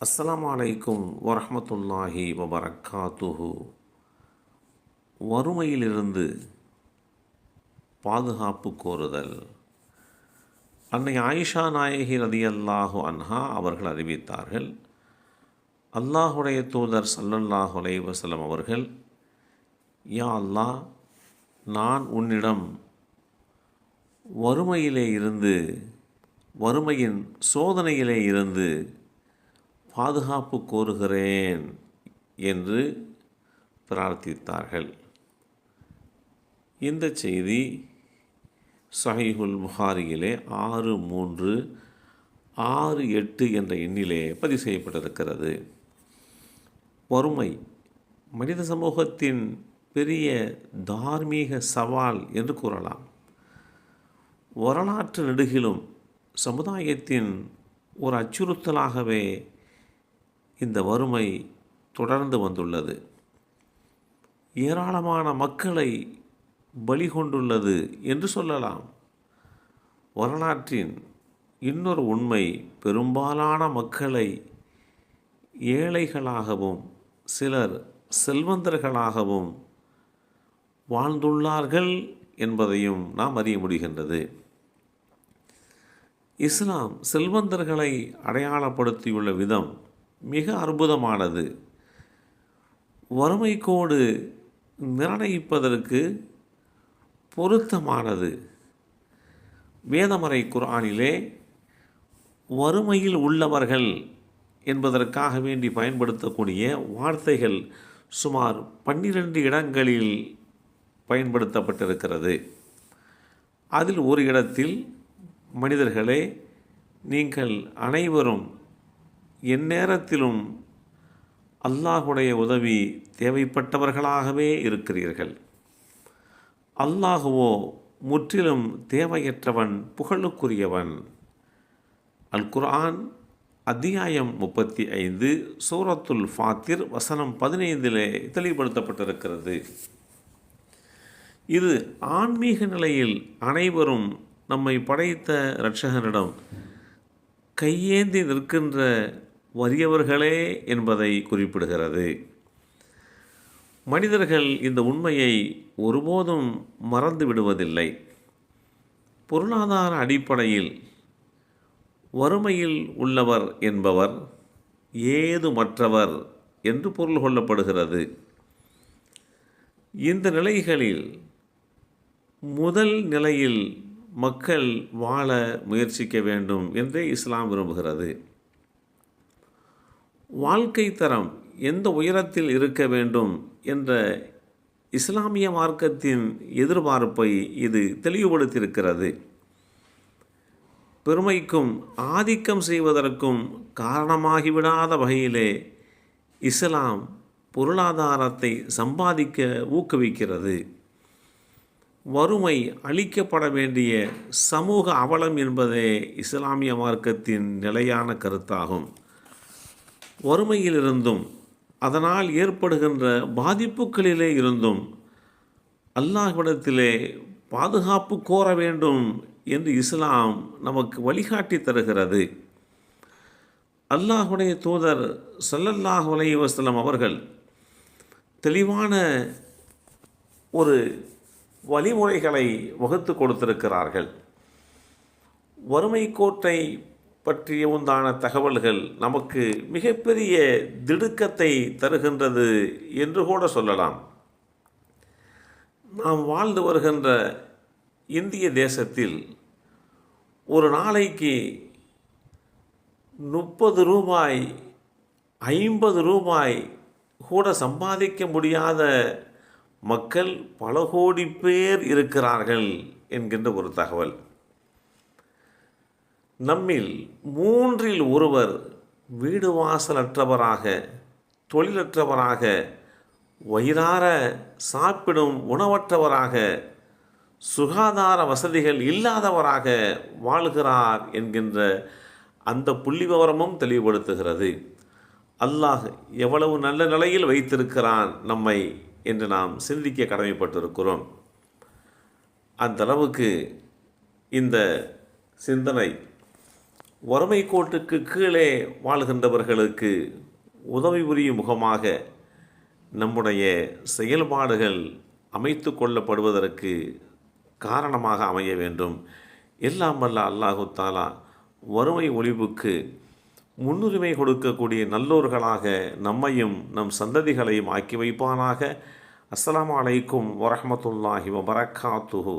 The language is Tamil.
அஸ்லாம் அலைக்கும் வரமத்துல்லாஹி வபரக்காத்துஹு. வறுமையிலிருந்து பாதுகாப்பு கோருதல். அன்னை ஆயிஷா நாயகி ரதி அல்லாஹு அன்ஹா அவர்கள் அறிவித்தார்கள் அல்லாஹுடைய தூதர் சல்லல்லாஹு அலைவசலம் அவர்கள் யா அல்லாஹ் நான் உன்னிடம் வறுமையிலே இருந்து வறுமையின் சோதனையிலே இருந்து பாதுகாப்பு கோருகிறேன் என்று பிரார்த்தித்தார்கள். இந்த செய்தி சஹிஹுல் புகாரியிலே ஆறு மூன்று ஆறு எட்டு என்ற எண்ணிலே பதிவு செய்யப்பட்டிருக்கிறது. வறுமை மனித சமூகத்தின் பெரிய தார்மீக சவால் என்று கூறலாம். வரலாற்று நெடுகிலும் சமுதாயத்தின் ஒரு அச்சுறுத்தலாகவே இந்த வறுமை தொடர்ந்து வந்துள்ளது. ஏராளமான மக்களை பலி கொண்டுள்ளது என்று சொல்லலாம். வரலாற்றின் இன்னொரு உண்மை பெரும்பாலான மக்களை ஏழைகளாகவும் சிலர் செல்வந்தர்களாகவும் வாழ்ந்துள்ளார்கள் என்பதையும் நாம் அறிய முடிகின்றது. இஸ்லாம் செல்வந்தர்களை அடையாளப்படுத்தியுள்ள விதம் மிக அற்புதமானது. வறுமை கோடு நிர்ணயிப்பதற்கு பொருத்தமானது. வேதமறை குரானிலே வறுமையில் உள்ளவர்கள் என்பதற்காக வேண்டி பயன்படுத்தக்கூடிய வார்த்தைகள் சுமார் பன்னிரண்டு இடங்களில் பயன்படுத்தப்பட்டிருக்கிறது. அதில் ஒரு இடத்தில் மனிதர்களே நீங்கள் அனைவரும் எந்நேரத்திலும் அல்லாஹுடைய உதவி தேவைப்பட்டவர்களாகவே இருக்கிறீர்கள். அல்லாஹுவோ முற்றிலும் தேவையற்றவன் புகழுக்குரியவன். அல் குர்ஆன் அத்தியாயம் முப்பத்தி ஐந்து சூரத்துல் ஃபாத்திர் வசனம் பதினைந்திலே தெளிவுபடுத்தப்பட்டிருக்கிறது. இது ஆன்மீக நிலையில் அனைவரும் நம்மை படைத்த இரட்சகனிடம் கையேந்தி நிற்கின்ற வறியவர்களே என்பதை குறிப்பிடுகிறது. மனிதர்கள் இந்த உண்மையை ஒருபோதும் மறந்து விடுவதில்லை. பொருளாதார அடிப்படையில் வறுமையில் உள்ளவர் என்பவர் ஏது மற்றவர் என்று பொருள் கொள்ளப்படுகிறது. இந்த நிலைகளில் முதல் நிலையில் மக்கள் வாழ முயற்சிக்க வேண்டும் என்றே இஸ்லாம் விரும்புகிறது. வாழ்க்கை தரம் எந்த உயரத்தில் இருக்க வேண்டும் என்ற இஸ்லாமிய மார்க்கத்தின் எதிர்பார்ப்பை இது தெளிவுபடுத்தியிருக்கிறது. பெருமைக்கும் ஆதிக்கம் செய்வதற்கும் காரணமாகிவிடாத வகையிலே இஸ்லாம் பொருளாதாரத்தை சம்பாதிக்க ஊக்குவிக்கிறது. வறுமை அளிக்கப்பட வேண்டிய சமூக அவலம் என்பதே இஸ்லாமிய மார்க்கத்தின் நிலையான கருத்தாகும். வறுமையிலிருந்தும் அதனால் ஏற்படுகின்ற பாதிப்புகளிலே இருந்தும் அல்லாஹ்விடத்திலே பாதுகாப்பு கோர வேண்டும் என்று இஸ்லாம் நமக்கு வழிகாட்டி தருகிறது. அல்லாஹுடைய தூதர் சல்லல்லாஹ் அலைவசலம் அவர்கள் தெளிவான ஒரு வழிமுறைகளை வகுத்து கொடுத்திருக்கிறார்கள். வறுமை கோட்டை பற்றிய உண்டான தகவல்கள் நமக்கு மிகப்பெரிய திடுக்கத்தை தருகின்றது என்று கூட சொல்லலாம். நாம் வாழ்ந்து வருகின்ற இந்திய தேசத்தில் ஒரு நாளைக்கு முப்பது ரூபாய் ஐம்பது ரூபாய் கூட சம்பாதிக்க முடியாத மக்கள் பல கோடி பேர் இருக்கிறார்கள் என்கின்ற ஒரு தகவல். நம்மில் மூன்றில் ஒருவர் வீடு வாசலற்றவராக தொழிலற்றவராக வயிறார சாப்பிடும் உணவற்றவராக சுகாதார வசதிகள் இல்லாதவராக வாழ்கிறார் என்கின்ற அந்த புள்ளி விவரமும் தெளிவுபடுத்துகிறது. அல்லாஹ் எவ்வளவு நல்ல நிலையில் வைத்திருக்கிறான் நம்மை என்று நாம் சிந்திக்க கடமைப்பட்டிருக்கிறோம். அந்த அளவுக்கு இந்த சிந்தனை வறுமை கோட்டுக்கு கீழே வாழ்கின்றவர்களுக்கு உதவி புரியும் முகமாக நம்முடைய செயல்பாடுகள் அமைத்து கொள்ளப்படுவதற்கு காரணமாக அமைய வேண்டும். எல்லாம் வல்ல அல்லாஹு தாலா வறுமை ஒழிவுக்கு முன்னுரிமை கொடுக்கக்கூடிய நல்லோர்களாக நம்மையும் நம் சந்ததிகளையும் ஆக்கி வைப்பானாக. அஸ்லாம் அலைக்கும் வரமத்துல்லாஹி வபரகாத்துஹு.